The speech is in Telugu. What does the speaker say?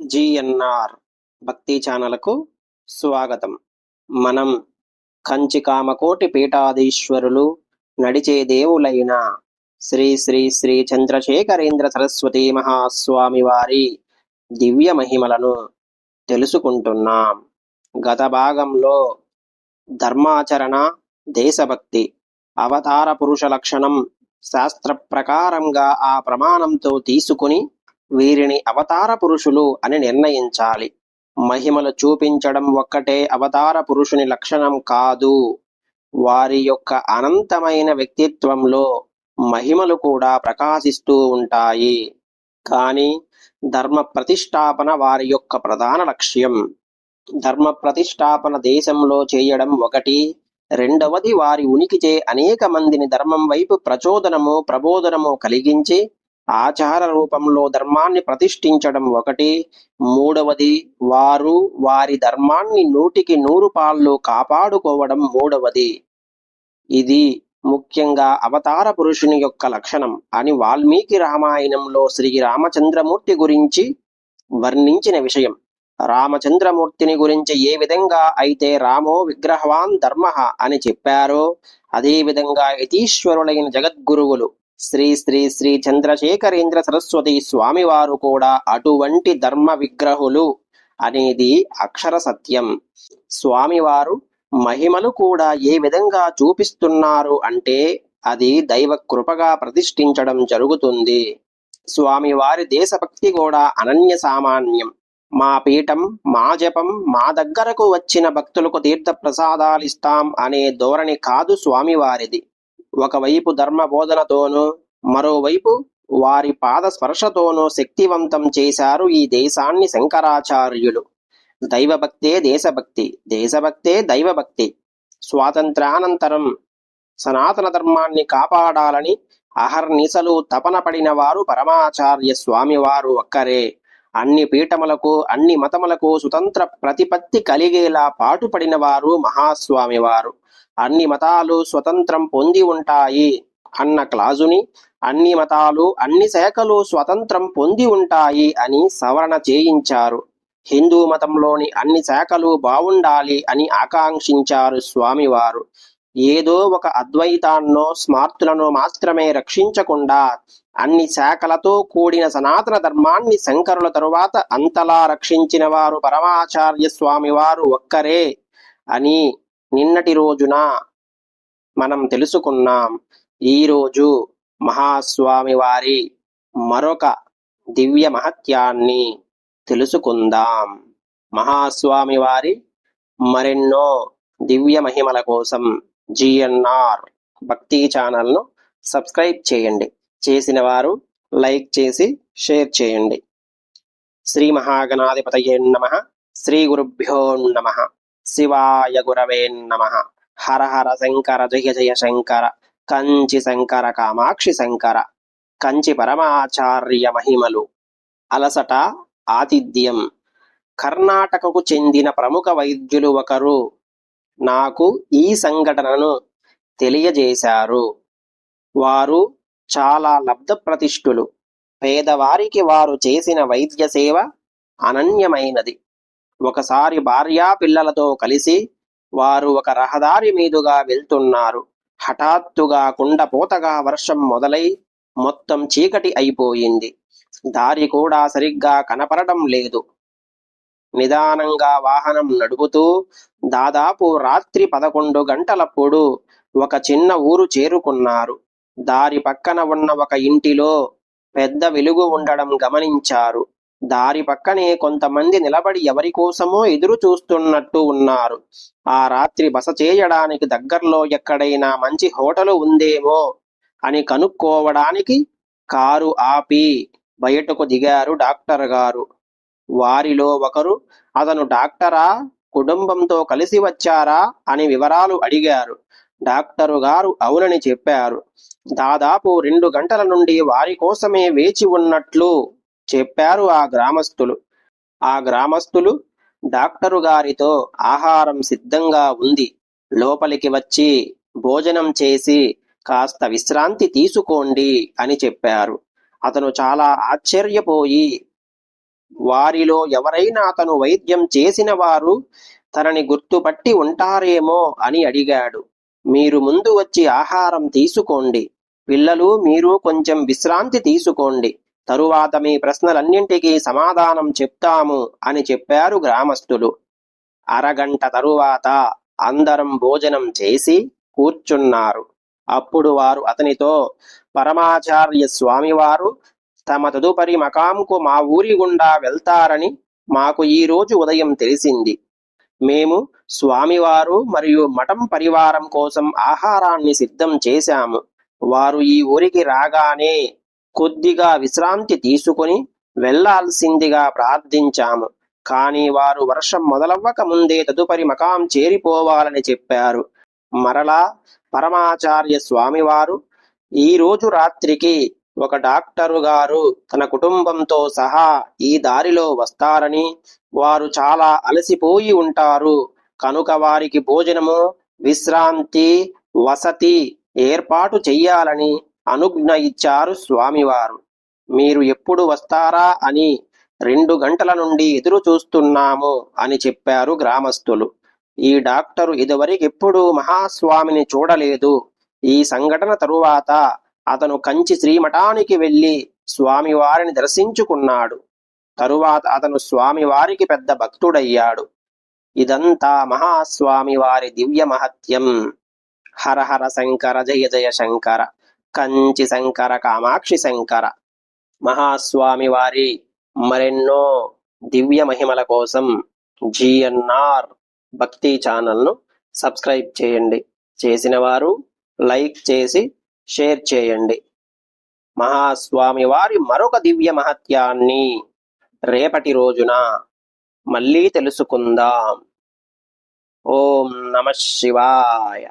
జిఎన్ఆర్ భక్తి ఛానల్కు స్వాగతం. మనం కంచి కామకోటి పీఠాధీశ్వరులు నడిచే దేవులైన శ్రీ శ్రీ శ్రీ చంద్రశేఖరేంద్ర సరస్వతి మహాస్వామి వారి దివ్య మహిమలను తెలుసుకుంటున్నాం. గత భాగంలో ధర్మాచరణ దేశభక్తి అవతార పురుష లక్షణం శాస్త్ర ప్రకారంగా ఆ ప్రమాణంతో తీసుకుని వీరిని అవతార పురుషులు అని నిర్ణయించాలి. మహిమలు చూపించడం ఒక్కటే అవతార పురుషుని లక్షణం కాదు. వారి యొక్క అనంతమైన వ్యక్తిత్వంలో మహిమలు కూడా ప్రకాశిస్తూ ఉంటాయి. కానీ ధర్మ ప్రతిష్టాపన వారి యొక్క ప్రధాన లక్ష్యం. ధర్మ ప్రతిష్టాపన దేశంలో చేయడం ఒకటి రెండవది వారి ఉనికిచే అనేక మందిని ధర్మం వైపు ప్రచోదనము ప్రబోధనము కలిగించి ఆచార రూపంలో ధర్మాన్ని ప్రతిష్ఠించడం ఒకటి. మూడవది వారు వారి ధర్మాన్ని నూటికి నూరు పాళ్ళు కాపాడుకోవడం మూడవది. ఇది ముఖ్యంగా అవతార పురుషుని యొక్క లక్షణం. అని వాల్మీకి రామాయణంలో శ్రీ రామచంద్రమూర్తి గురించి వర్ణించిన విషయం. రామచంద్రమూర్తిని గురించి ఏ విధంగా అయితే రామో విగ్రహవాన్ ధర్మ అని చెప్పారో అదే విధంగా యతీశ్వరులైన జగద్గురువులు శ్రీ శ్రీ శ్రీ చంద్రశేఖరేంద్ర సరస్వతి స్వామివారు కూడా అటువంటి ధర్మ విగ్రహులు అనేది అక్షర సత్యం. స్వామివారు మహిమలు కూడా ఏ విధంగా చూపిస్తున్నారు అంటే అది దైవ కృపగా ప్రతిష్ఠించడం జరుగుతుంది. స్వామివారి దేశభక్తి కూడా అనన్య సామాన్యం. మా పీఠం మా జపం మా దగ్గరకు వచ్చిన భక్తులకు తీర్థ ప్రసాదాలు ఇస్తాం అనే ధోరణి కాదు స్వామివారిది. ఒకవైపు ధర్మ బోధనతోనూ మరోవైపు వారి పాద స్పర్శతోనూ శక్తివంతం చేశారు ఈ దేశాన్ని శంకరాచార్యులు. దైవభక్తే దేశభక్తి దేశభక్తే దైవభక్తి. స్వాతంత్ర్యానంతరం సనాతన ధర్మాన్ని కాపాడాలని అహర్నిశలు తపన పడిన వారు పరమాచార్య స్వామివారు ఒక్కరే. అన్ని పీఠములకు అన్ని మతములకు స్వతంత్ర ప్రతిపత్తి కలిగేలా పాటుపడిన వారు మహాస్వామివారు. అన్ని మతాలు స్వతంత్రం పొంది ఉంటాయి అన్న క్లాజుని అన్ని మతాలు అన్ని శాఖలు స్వతంత్రం పొంది ఉంటాయి అని సవరణ చేయించారు. హిందూ మతంలోని అన్ని శాఖలు బావుండాలి అని ఆకాంక్షించారు స్వామివారు. ఏదో ఒక అద్వైతాన్నో స్మార్తులను మాత్రమే రక్షించకుండా అన్ని శాఖలతో కూడిన సనాతన ధర్మాన్ని శంకరుల తరువాత అంతలా రక్షించిన వారు పరమాచార్య స్వామి వారు ఒక్కరే అని నిన్నటి రోజున మనం తెలుసుకున్నాం. ఈరోజు మహాస్వామి వారి మరొక దివ్య మహత్యాన్ని తెలుసుకుందాం. మహాస్వామి వారి మరెన్నో దివ్య మహిమల కోసం జిఎన్ఆర్ భక్తి ఛానల్ను సబ్స్క్రైబ్ చేయండి. చేసిన వారు లైక్ చేసి షేర్ చేయండి. శ్రీ మహాగణాధిపతయే నమ. శ్రీ గురుభ్యో నమ. శివాయ గురవే నమ. హర హర శంకర జయ జయ శంకర. కంచి శంకర కామాక్షి శంకర. కంచి పరమాచార్య మహిమలు. అలసట ఆతిథ్యం. కర్ణాటకకు చెందిన ప్రముఖ వైద్యులు ఒకరు నాకు ఈ సంఘటనను తెలియజేశారు. వారు చాలా లబ్ధ ప్రతిష్ఠులు పేదవారికి వారు చేసిన వైద్య సేవ అనన్యమైనది. ఒకసారి భార్యా పిల్లలతో కలిసి వారు ఒక రహదారి మీదుగా వెళ్తున్నారు. హఠాత్తుగా కుండపోతగా వర్షం మొదలై మొత్తం చీకటి అయిపోయింది. దారి కూడా సరిగ్గా కనపడటం లేదు. నిదానంగా వాహనం నడుపుతూ దాదాపు రాత్రి పదకొండు గంటలప్పుడు ఒక చిన్న ఊరు చేరుకున్నారు. దారి పక్కన ఉన్న ఒక ఇంటిలో పెద్ద వెలుగు ఉండడం గమనించారు. దారి పక్కనే కొంతమంది నిలబడి ఎవరి కోసమో ఎదురు చూస్తున్నట్టు ఉన్నారు. ఆ రాత్రి బస చేయడానికి దగ్గరలో ఎక్కడైనా మంచి హోటలు ఉందేమో అని కనుక్కోవడానికి కారు ఆపి బయటకు దిగారు డాక్టర్ గారు. వారిలో ఒకరు అతను డాక్టరా? కుటుంబంతో కలిసి వచ్చారా? అని వివరాలు అడిగారు. డాక్టరు గారు అవునని చెప్పారు. దాదాపు రెండు గంటల నుండి వారి కోసమే వేచి ఉన్నట్లు చెప్పారు ఆ గ్రామస్తులు ఆ గ్రామస్తులు డాక్టరు గారితో ఆహారం సిద్ధంగా ఉంది. లోపలికి వచ్చి భోజనం చేసి కాస్త విశ్రాంతి తీసుకోండి అని చెప్పారు. అతను చాలా ఆశ్చర్యపోయి వారిలో ఎవరైనా అతను వైద్యం చేసిన వారు తనని గుర్తుపట్టి ఉంటారేమో అని అడిగాడు. మీరు ముందు వచ్చి ఆహారం తీసుకోండి. పిల్లలు మీరు కొంచెం విశ్రాంతి తీసుకోండి. తరువాత మీ ప్రశ్నలన్నింటికీ సమాధానం చెప్తాము అని చెప్పారు గ్రామస్తులు అరగంట తరువాత అందరం భోజనం చేసి కూర్చున్నారు. అప్పుడు వారు అతనితో పరమాచార్య స్వామివారు తమ తదుపరి మకాంకు మా ఊరి గుండా వెళ్తారని మాకు ఈ రోజు ఉదయం తెలిసింది. మేము స్వామివారు మరియు మఠం పరివారం కోసం ఆహారాన్ని సిద్ధం చేశాము. వారు ఈ ఊరికి రాగానే కొద్దిగా విశ్రాంతి తీసుకొని వెళ్ళాల్సిందిగా ప్రార్థించాము. కానీ వారు వర్షం మొదలవ్వక ముందే తదుపరి మకాం చేరిపోవాలని చెప్పారు. మరలా పరమాచార్య స్వామివారు ఈ రోజు రాత్రికి ఒక డాక్టరు గారు తన కుటుంబంతో సహా ఈ దారిలో వస్తారని వారు చాలా అలసిపోయి ఉంటారు. కనుక వారికి భోజనము విశ్రాంతి వసతి ఏర్పాటు చెయ్యాలని అనుజ్ఞ ఇచ్చారు స్వామివారు. మీరు ఎప్పుడు వస్తారా అని రెండు గంటల నుండి ఎదురు చూస్తున్నాము అని చెప్పారు గ్రామస్తులు. ఈ డాక్టరు ఇదివరకెప్పుడు మహాస్వామిని చూడలేదు. ఈ సంఘటన తరువాత అతను కంచి శ్రీమఠానికి వెళ్ళి స్వామివారిని దర్శించుకున్నాడు. తరువాత అతను స్వామివారికి పెద్ద భక్తుడయ్యాడు. ఇదంతా మహాస్వామి వారి దివ్య మహత్యం. హర హర శంకర జయ జయ శంకర కంచి శంకర కామాక్షి శంకర. మహాస్వామి వారి మరెన్నో దివ్య మహిమల కోసం జిఎన్ఆర్ భక్తి ఛానల్ను సబ్స్క్రైబ్ చేయండి. చేసిన వారు లైక్ చేసి షేర్ చేయండి. మహాస్వామి వారి మరొక దివ్య మహత్యాన్ని రేపటి రోజున మళ్ళీ తెలుసుకుందాం. ఓం నమ శివాయ.